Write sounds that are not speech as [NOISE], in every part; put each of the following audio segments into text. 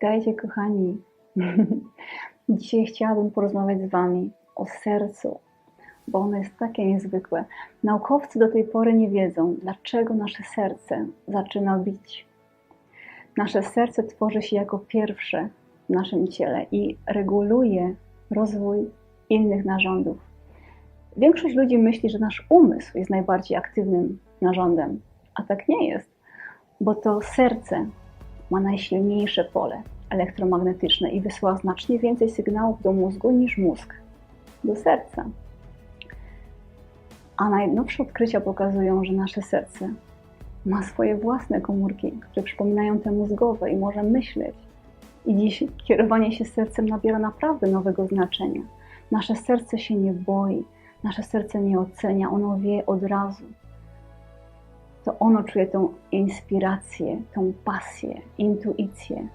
Witajcie, kochani. [LAUGHS] Dzisiaj chciałabym porozmawiać z Wami o sercu, bo ono jest takie niezwykłe. Naukowcy do tej pory nie wiedzą, dlaczego nasze serce zaczyna bić. Nasze serce tworzy się jako pierwsze w naszym ciele i reguluje rozwój innych narządów. Większość ludzi myśli, że nasz umysł jest najbardziej aktywnym narządem, a tak nie jest, bo to serce ma najsilniejsze pole elektromagnetyczne i wysyła znacznie więcej sygnałów do mózgu niż mózg do serca. A najnowsze odkrycia pokazują, że nasze serce ma swoje własne komórki, które przypominają te mózgowe i może myśleć. I dziś kierowanie się sercem nabiera naprawdę nowego znaczenia. Nasze serce się nie boi, nasze serce nie ocenia, ono wie od razu. To ono czuje tą inspirację, tą pasję, intuicję.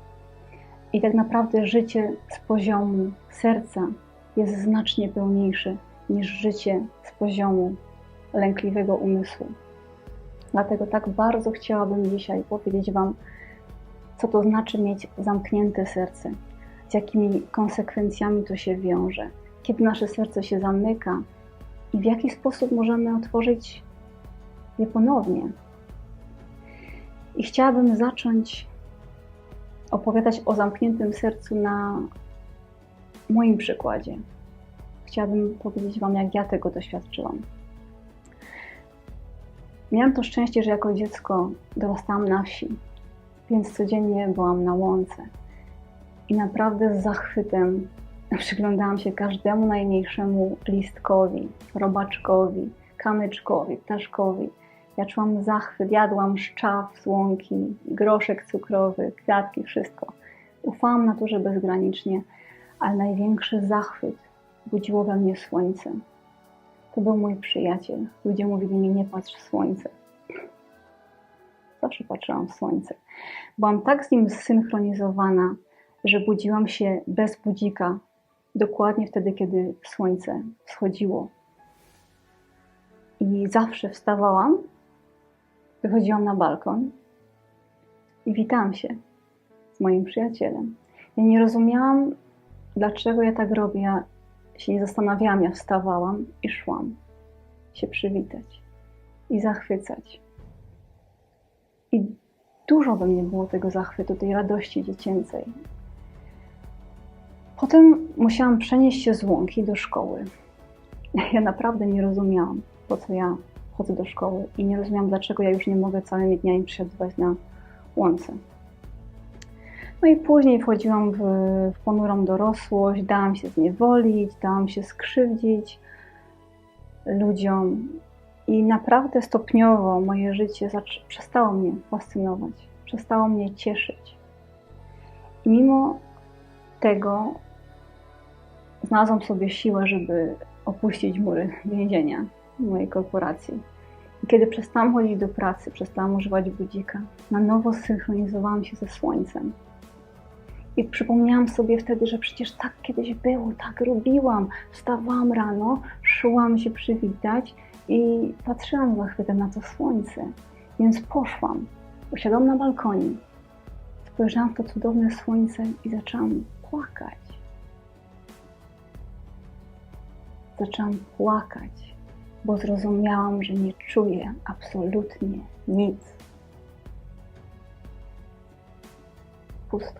I tak naprawdę życie z poziomu serca jest znacznie pełniejsze niż życie z poziomu lękliwego umysłu. Dlatego tak bardzo chciałabym dzisiaj powiedzieć Wam, co to znaczy mieć zamknięte serce, z jakimi konsekwencjami to się wiąże, kiedy nasze serce się zamyka i w jaki sposób możemy otworzyć je ponownie. I chciałabym zacząć opowiadać o zamkniętym sercu na moim przykładzie. Chciałabym powiedzieć Wam, jak ja tego doświadczyłam. Miałam to szczęście, że jako dziecko dorastałam na wsi, więc codziennie byłam na łące. I naprawdę z zachwytem [LAUGHS] przyglądałam się każdemu najmniejszemu listkowi, robaczkowi, kamyczkowi, ptaszkowi. Ja czułam zachwyt, jadłam szczaw z łąki, groszek cukrowy, kwiatki, wszystko. Ufałam naturze bezgranicznie, ale największy zachwyt budziło we mnie słońce. To był mój przyjaciel. Ludzie mówili mi, nie patrz w słońce. Zawsze patrzyłam w słońce. Byłam tak z nim zsynchronizowana, że budziłam się bez budzika, dokładnie wtedy, kiedy słońce wschodziło. I zawsze wstawałam, wychodziłam na balkon i witałam się z moim przyjacielem. Ja nie rozumiałam, dlaczego ja tak robię. Ja się nie zastanawiałam, ja wstawałam i szłam się przywitać i zachwycać. I dużo we mnie było tego zachwytu, tej radości dziecięcej. Potem musiałam przenieść się z łąki do szkoły. Ja naprawdę nie rozumiałam, po co ja chodzę do szkoły i nie rozumiałam, dlaczego ja już nie mogę całymi dniami przesiadywać na łące. No i później wchodziłam w, w ponurą dorosłość, dałam się zniewolić, dałam się skrzywdzić ludziom i naprawdę stopniowo moje życie przestało mnie fascynować, przestało mnie cieszyć. I mimo tego znalazłam sobie siłę, żeby opuścić mury więzienia mojej korporacji. I kiedy przestałam chodzić do pracy, przestałam używać budzika, na nowo zsynchronizowałam się ze słońcem. I przypomniałam sobie wtedy, że przecież tak kiedyś było, tak robiłam. Wstawałam rano, szłam się przywitać i patrzyłam zachwytem na to słońce. Więc poszłam, usiadłam na balkonie, spojrzałam w to cudowne słońce i zaczęłam płakać. Zaczęłam płakać, bo zrozumiałam, że nie czuję absolutnie nic. Pustka.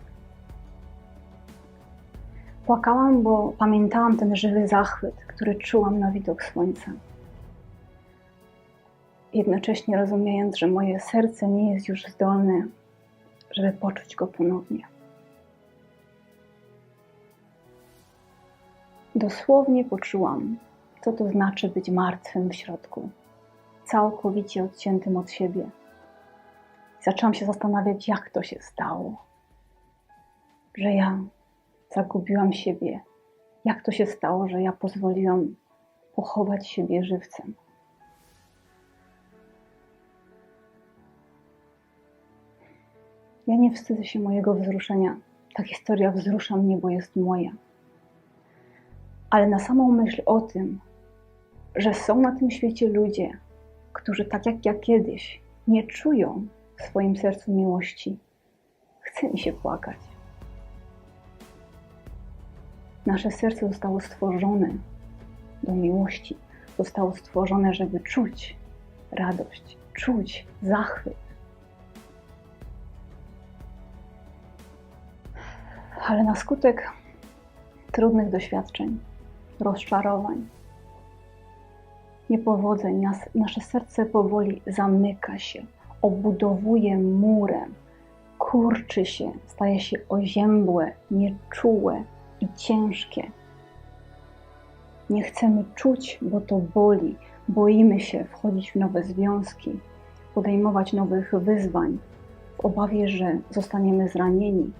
Płakałam, bo pamiętałam ten żywy zachwyt, który czułam na widok słońca. Jednocześnie rozumiejąc, że moje serce nie jest już zdolne, żeby poczuć go ponownie. Dosłownie poczułam, co to znaczy być martwym w środku, całkowicie odciętym od siebie. Zaczęłam się zastanawiać, jak to się stało, że ja zagubiłam siebie. Jak to się stało, że ja pozwoliłam pochować siebie żywcem? Ja nie wstydzę się mojego wzruszenia. Ta historia wzrusza mnie, bo jest moja. Ale na samą myśl o tym, że są na tym świecie ludzie, którzy tak jak ja kiedyś nie czują w swoim sercu miłości, chce mi się płakać. Nasze serce zostało stworzone do miłości. Zostało stworzone, żeby czuć radość, czuć zachwyt. Ale na skutek trudnych doświadczeń, rozczarowań, niepowodzeń, nas, nasze serce powoli zamyka się, obudowuje murem, kurczy się, staje się oziębłe, nieczułe i ciężkie. Nie chcemy czuć, bo to boli. Boimy się wchodzić w nowe związki, podejmować nowych wyzwań, w obawie, że zostaniemy zranieni.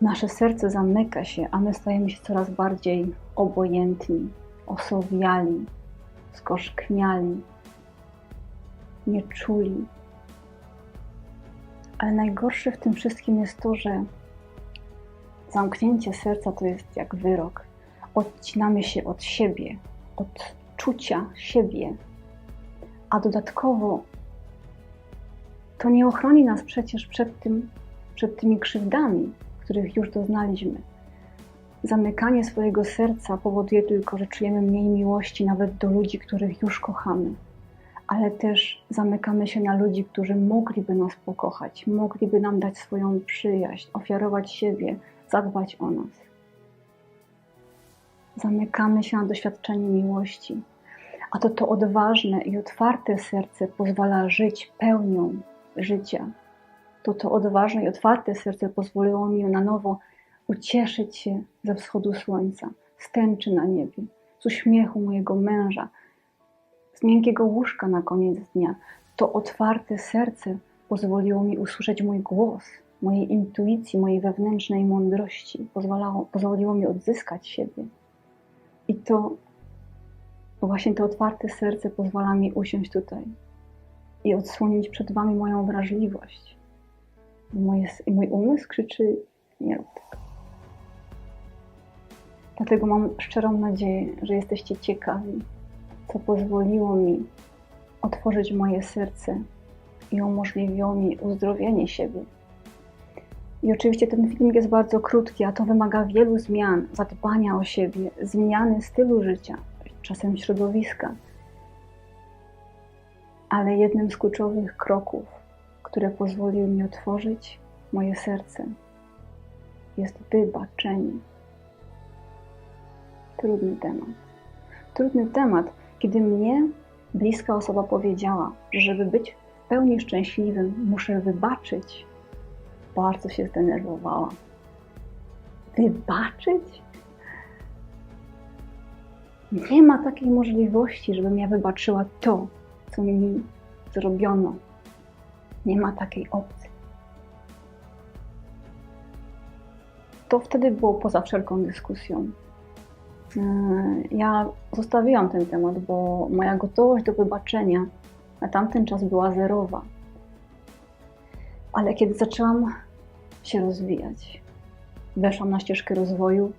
Nasze serce zamyka się, a my stajemy się coraz bardziej obojętni, osowiali, skoszkniali, nieczuli. Ale najgorsze w tym wszystkim jest to, że zamknięcie serca to jest jak wyrok. Odcinamy się od siebie, od czucia siebie, a dodatkowo to nie ochroni nas przecież przed, tym, przed tymi krzywdami, których już doznaliśmy. Zamykanie swojego serca powoduje tylko, że czujemy mniej miłości nawet do ludzi, których już kochamy, ale też zamykamy się na ludzi, którzy mogliby nas pokochać, mogliby nam dać swoją przyjaźń, ofiarować siebie, zadbać o nas. Zamykamy się na doświadczenie miłości, a to to odważne i otwarte serce pozwala żyć pełnią życia. To to odważne i otwarte serce pozwoliło mi na nowo ucieszyć się ze wschodu słońca, z tęczy na niebie, z uśmiechu mojego męża, z miękkiego łóżka na koniec dnia. To otwarte serce pozwoliło mi usłyszeć mój głos, mojej intuicji, mojej wewnętrznej mądrości, pozwalało, pozwoliło mi odzyskać siebie. I to właśnie to otwarte serce pozwala mi usiąść tutaj i odsłonić przed Wami moją wrażliwość. Moje, mój umysł krzyczy nie rób. Dlatego mam szczerą nadzieję, że jesteście ciekawi, co pozwoliło mi otworzyć moje serce i umożliwiło mi uzdrowienie siebie. I oczywiście ten film jest bardzo krótki, a to wymaga wielu zmian, zadbania o siebie, zmiany stylu życia, czasem środowiska. Ale jednym z kluczowych kroków, które pozwoliły mi otworzyć moje serce, jest wybaczenie. Trudny temat. Trudny temat, kiedy mnie bliska osoba powiedziała, że żeby być w pełni szczęśliwym, muszę wybaczyć. Bardzo się zdenerwowała. Wybaczyć? Nie ma takiej możliwości, żebym ja wybaczyła to, co mi zrobiono. Nie ma takiej opcji. To wtedy było poza wszelką dyskusją. Yy, ja zostawiłam ten temat, bo moja gotowość do wybaczenia na tamten czas była zerowa. Ale kiedy zaczęłam się rozwijać, weszłam na ścieżkę rozwoju,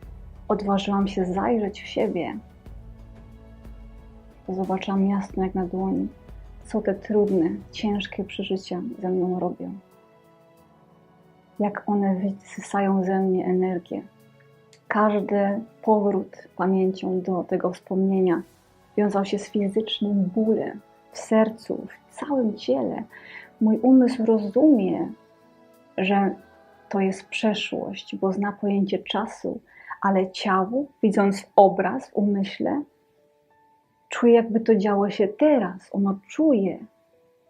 odważyłam się zajrzeć w siebie, zobaczyłam jasno jak na dłoni, co te trudne, ciężkie przeżycia ze mną robią. Jak one wysysają ze mnie energię. Każdy powrót pamięcią do tego wspomnienia wiązał się z fizycznym bólem w sercu, w całym ciele. Mój umysł rozumie, że to jest przeszłość, bo zna pojęcie czasu, ale ciało, widząc obraz w umyśle, czuje, jakby to działo się teraz. Ono czuje.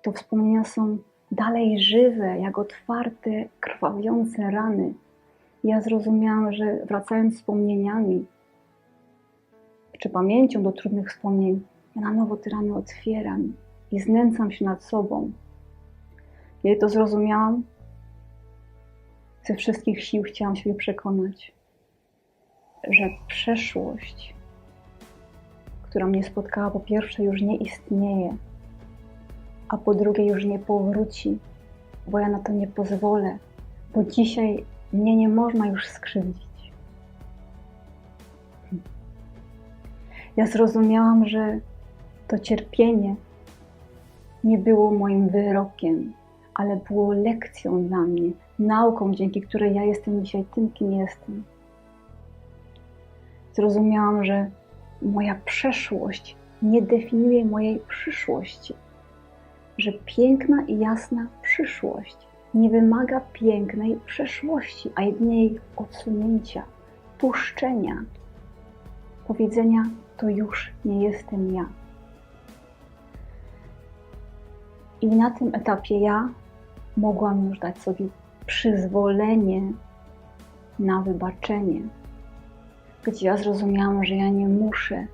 To wspomnienia są dalej żywe, jak otwarte, krwawiące rany. Ja zrozumiałam, że wracając wspomnieniami, czy pamięcią do trudnych wspomnień, ja na nowo te rany otwieram i znęcam się nad sobą. Kiedy to zrozumiałam, ze wszystkich sił chciałam siebie przekonać, że przeszłość która mnie spotkała, po pierwsze już nie istnieje, a po drugie już nie powróci, bo ja na to nie pozwolę, bo dzisiaj mnie nie można już skrzywdzić. Ja zrozumiałam, że to cierpienie nie było moim wyrokiem, ale było lekcją dla mnie, nauką, dzięki której ja jestem dzisiaj tym, kim jestem. Zrozumiałam, że moja przeszłość nie definiuje mojej przyszłości. Że piękna i jasna przyszłość nie wymaga pięknej przeszłości, a jedynie jej odsunięcia, puszczenia, powiedzenia: To już nie jestem ja. I na tym etapie ja mogłam już dać sobie przyzwolenie na wybaczenie, gdzie ja zrozumiałam, że ja nie muszę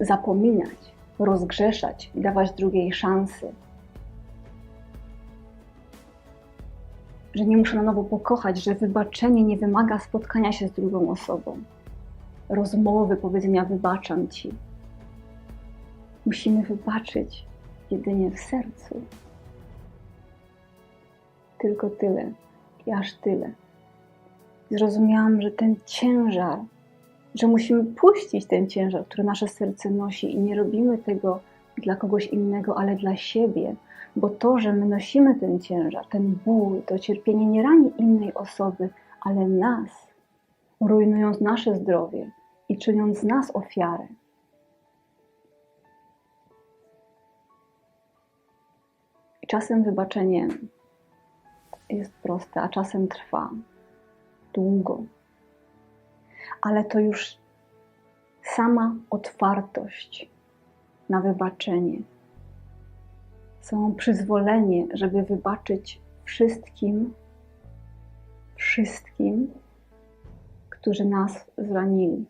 zapominać, rozgrzeszać dawać drugiej szansy. Że nie muszę na nowo pokochać, że wybaczenie nie wymaga spotkania się z drugą osobą, rozmowy, powiedzenia wybaczam ci. Musimy wybaczyć jedynie w sercu. Tylko tyle i aż tyle. Zrozumiałam, że ten ciężar, że musimy puścić ten ciężar, który nasze serce nosi i nie robimy tego dla kogoś innego, ale dla siebie, bo to, że my nosimy ten ciężar, ten ból, to cierpienie nie rani innej osoby, ale nas, rujnując nasze zdrowie i czyniąc z nas ofiarę. I czasem wybaczenie jest proste, a czasem trwa długo. Ale to już sama otwartość na wybaczenie, samo przyzwolenie, żeby wybaczyć wszystkim, wszystkim, którzy nas zranili,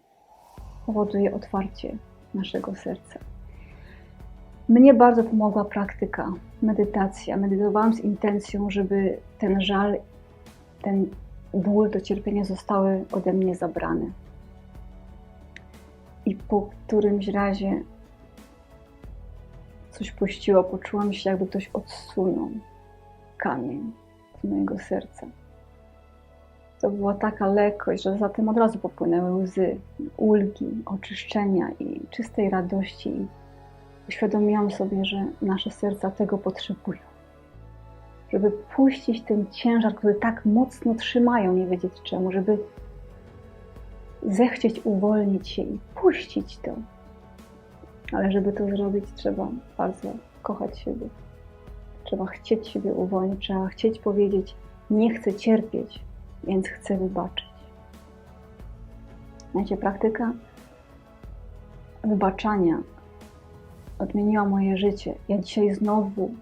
powoduje otwarcie naszego serca. Mnie bardzo pomogła praktyka, medytacja. Medytowałam z intencją, żeby ten żal, ten ból, to cierpienie zostały ode mnie zabrane. I po którymś razie coś puściło, poczułam się, jakby ktoś odsunął kamień z mojego serca. To była taka lekkość, że za tym od razu popłynęły łzy, ulgi, oczyszczenia i czystej radości. Uświadomiłam sobie, że nasze serca tego potrzebują. Żeby puścić ten ciężar, który tak mocno trzymają, nie wiedzieć czemu, żeby zechcieć uwolnić się i puścić to. Ale żeby to zrobić, trzeba bardzo kochać siebie. Trzeba chcieć siebie uwolnić, trzeba chcieć powiedzieć: Nie chcę cierpieć, więc chcę wybaczyć. Wiecie, praktyka wybaczania odmieniła moje życie. Ja dzisiaj znowu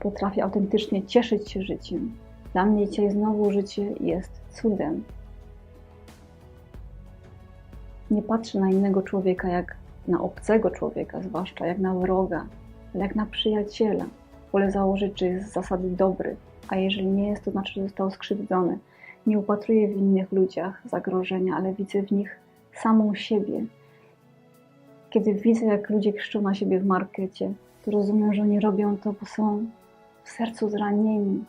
potrafię autentycznie cieszyć się życiem. Dla mnie dzisiaj znowu życie jest cudem. Nie patrzę na innego człowieka jak na obcego człowieka, zwłaszcza jak na wroga, ale jak na przyjaciela. Wolę założyć, że jest z zasady dobry, a jeżeli nie jest, to znaczy, że został skrzywdzony. Nie upatruję w innych ludziach zagrożenia, ale widzę w nich samą siebie. Kiedy widzę, jak ludzie krzyczą na siebie w markecie, to rozumiem, że oni robią to, bo są w sercu zranieni,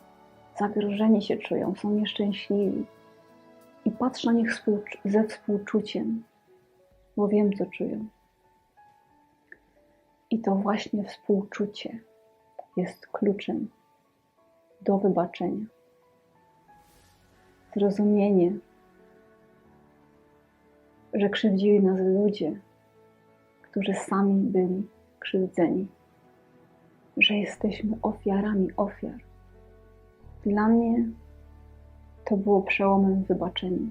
zagrożeni się czują, są nieszczęśliwi. I patrzę na nich ze współczuciem, bo wiem, co czują. I to właśnie współczucie jest kluczem do wybaczenia. Zrozumienie, że krzywdzili nas ludzie, którzy sami byli krzywdzeni, że jesteśmy ofiarami ofiar. Dla mnie to było przełomem wybaczenia.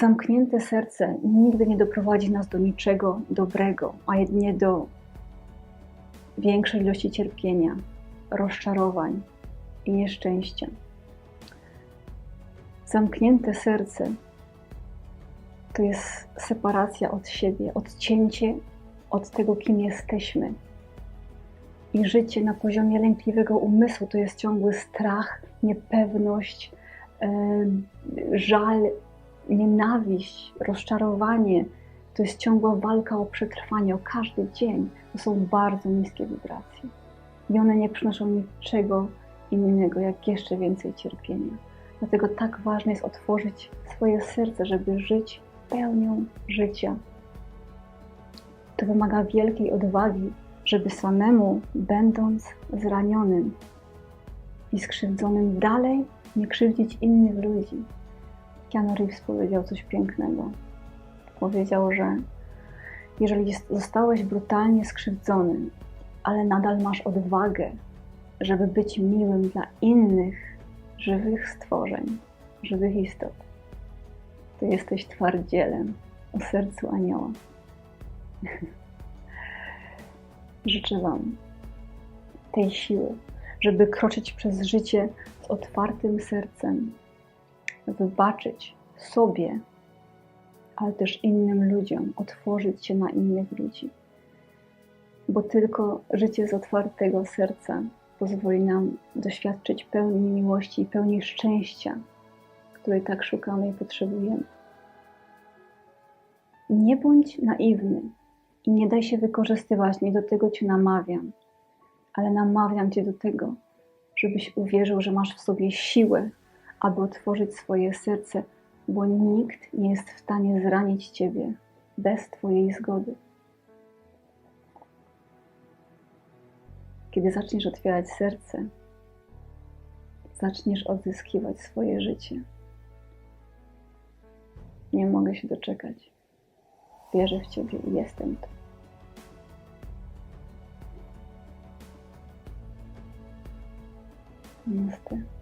Zamknięte serce nigdy nie doprowadzi nas do niczego dobrego, a jedynie do większej ilości cierpienia, rozczarowań i nieszczęścia. Zamknięte serce to jest separacja od siebie, odcięcie od tego, kim jesteśmy. I życie na poziomie lękliwego umysłu to jest ciągły strach, niepewność, żal, nienawiść, rozczarowanie. To jest ciągła walka o przetrwanie, o każdy dzień. To są bardzo niskie wibracje. I one nie przynoszą niczego innego, jak jeszcze więcej cierpienia. Dlatego tak ważne jest otworzyć swoje serce, żeby żyć pełnią życia. To wymaga wielkiej odwagi, żeby samemu, będąc zranionym i skrzywdzonym, dalej nie krzywdzić innych ludzi. Keanu Reeves powiedział coś pięknego. Powiedział, że jeżeli zostałeś brutalnie skrzywdzony, ale nadal masz odwagę, żeby być miłym dla innych żywych stworzeń, żywych istot, to jesteś twardzielem o sercu anioła. [LAUGHS] Życzę Wam tej siły, żeby kroczyć przez życie z otwartym sercem, wybaczyć sobie, ale też innym ludziom, otworzyć się na innych ludzi. Bo tylko życie z otwartego serca pozwoli nam doświadczyć pełni miłości i pełni szczęścia, której tak szukamy i potrzebujemy. Nie bądź naiwny i nie daj się wykorzystywać, nie do tego Cię namawiam, ale namawiam Cię do tego, żebyś uwierzył, że masz w sobie siłę, aby otworzyć swoje serce, bo nikt nie jest w stanie zranić Ciebie bez Twojej zgody. Kiedy zaczniesz otwierać serce, zaczniesz odzyskiwać swoje życie. Nie mogę się doczekać. Wierzę w Ciebie i jestem tu. Namaste.